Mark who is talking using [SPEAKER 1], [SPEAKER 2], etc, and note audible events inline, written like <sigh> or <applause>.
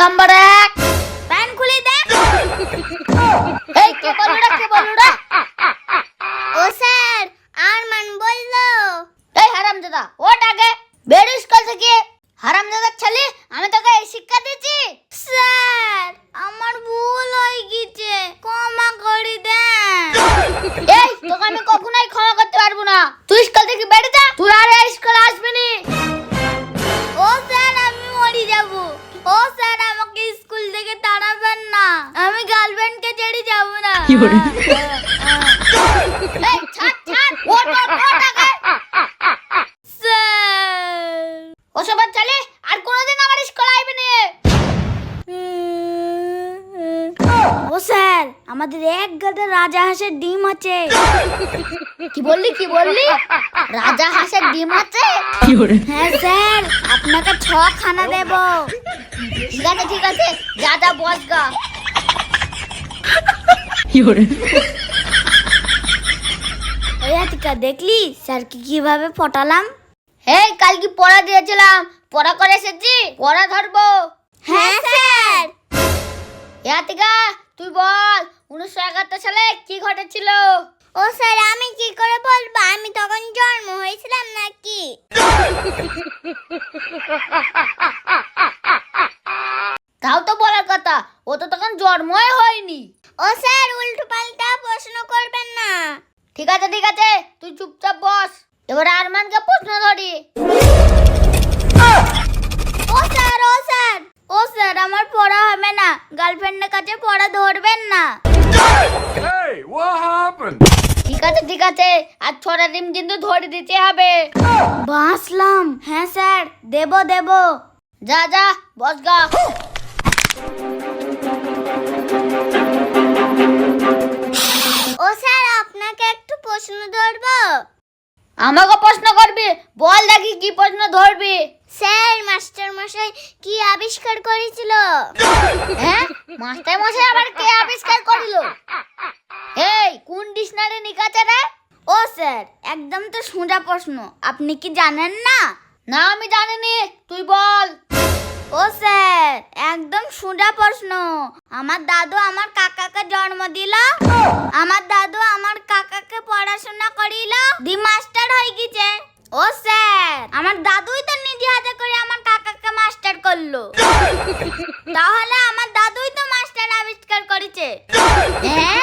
[SPEAKER 1] Number এক।
[SPEAKER 2] Pan খুলে দেখ।
[SPEAKER 1] এই, কে বলুড়া কে বলুড়া?
[SPEAKER 2] ও স্যার, আরমান বলল।
[SPEAKER 1] এই, হারামজাদা ওট আগে। বেরো স্কুল থেকে। হারামজাদার ছেলে, আমি তোকে এই শিক্ষা দিয়েছি
[SPEAKER 2] স্যার, আমার ভুল হয়ে গেছে। ক্ষমা করে দেন।
[SPEAKER 1] এই, তোকে আমি কখনোই ক্ষমা করতে পারব না। তুই স্কুল থেকে বেরিয়ে
[SPEAKER 2] যাব না <laughs>
[SPEAKER 1] এই ছাড় ছাড় ওট ওট ওট আগে।
[SPEAKER 2] স্যার।
[SPEAKER 1] ওসব ছেলে আর কোনোদিন আমার স্কুলে নি।
[SPEAKER 2] ও স্যার আমাদের এক গাদা রাজা হাঁসের ডিম আছে।
[SPEAKER 1] কি বললি কি বললি? রাজা হাঁসের ডিম আছে?
[SPEAKER 2] হ্যাঁ স্যার আপনাকে ছ খানা দেব।
[SPEAKER 1] ঠিক আছে ঠিক আছে যা যা বস
[SPEAKER 2] ওই আতিকা দেখলি? স্যারকে কীভাবে পটালাম?
[SPEAKER 1] এই কাল কি পড়া দিয়েছিলাম। পড়া করে এসেছি পড়া ধরবো।
[SPEAKER 2] হ্যাঁ স্যার।
[SPEAKER 1] ইয়াতিকা তুই বল উনিশশো একাত্তর সালে কি ঘটেছিল?
[SPEAKER 2] ও স্যার আমি কি করে বলব? আমি তখন জন্ম হয়েছিলাম নাকি?
[SPEAKER 1] তাও তো বলার কথা ও তো তখন জন্মই হয়নি।
[SPEAKER 2] ও স্যার উল্টো পাল্টা প্রশ্ন করবেন না।
[SPEAKER 1] ঠিক আছে ঠিক আছে তুই চুপচাপ বস। এবার আরমানকে প্রশ্ন ধরি।
[SPEAKER 2] ও স্যার ও স্যার। ও স্যার আমার পড়া হবে না। গার্লফ্রেন্ডের কাছে পড়া ধরবেন না।
[SPEAKER 1] ঠিক আছে ঠিক আছে আর ছড়া ডিম কিন্তু ধরে দিতে হবে।
[SPEAKER 2] বাঁচলাম। হ্যাঁ স্যার দেব দেব।
[SPEAKER 1] যা যা বস গা।
[SPEAKER 2] ও স্যার আপনাকে একটু প্রশ্ন ধরবো?
[SPEAKER 1] আমাকে প্রশ্ন করবি? বল দেখি কি প্রশ্ন ধরবি?
[SPEAKER 2] স্যার মাস্টার মশাই কি আবিষ্কার করেছিল?
[SPEAKER 1] হ্যাঁ? মাস্টার মশাই আবার কে আবিষ্কার করিল? এই কোন ডিকশনারি নিকাছে রে?
[SPEAKER 2] ও স্যার একদম তো সোজা প্রশ্ন। আপনি কি জানেন না?
[SPEAKER 1] না আমি জানিনি। তুই বল।
[SPEAKER 2] সোজা প্রশ্ন। আমার দাদু আমার কাকাকে জন্ম দিল। আমার দাদু আমার কাকাকে পড়াশোনা করিল। দি মাস্টার হয়ে গেছে। ও স্যার, আমার দাদুই তো নিজে হাতে করে আমার কাকাকে মাস্টার করল। তাহলে আমার দাদুই তো মাস্টার আবিষ্কার করেছে।
[SPEAKER 1] হ্যাঁ?